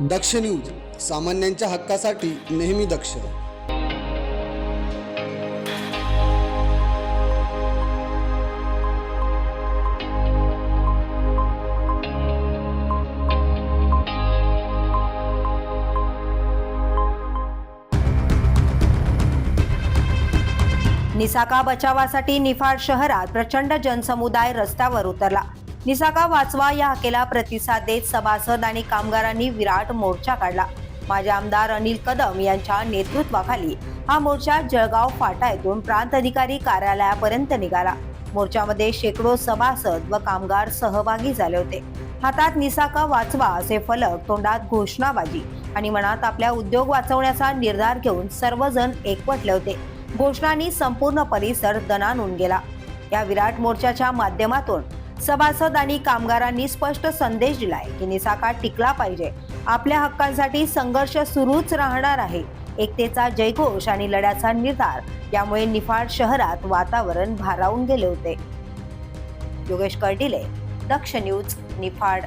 दक्ष news सामान्यांच्या हक्कासाठी नेहमी दक्ष. निसाका बचावासाठी निफाड शहरात प्रचंड जनसमुदाय रस्त्यावर उतरला. निसाका वाचवा या हाकेला प्रतिसाद देत सभासद आणि कामगारांनी विराट मोर्चा काढला. माजी आमदार अनिल कदम यांच्या नेतृत्वाखाली हा मोर्चा जळगाव फाटा येथून प्रांत अधिकारी कार्यालयापर्यंत निघाला. मोर्चामध्ये शेकडो सभासद व कामगार सहभागी झाले होते. हातात निसाका वाचवा असे फलक तोंडात घोषणाबाजी आणि मनात आपल्या उद्योग वाचवण्याचा निर्धार घेऊन सर्वजण एकवटले होते. घोषणांनी संपूर्ण परिसर दणानून गेला. या विराट मोर्चाच्या माध्यमातून सभासद आणि कामगारांनी स्पष्ट संदेश दिलाय की निसाका टिकला पाहिजे. आपल्या हक्कांसाठी संघर्ष सुरूच राहणार आहे. एकतेचा जयघोष आणि लढ्याचा निर्धार यामुळे निफाड शहरात वातावरण भारावून गेले होते. योगेश कर्डिले दक्ष न्यूज निफाड.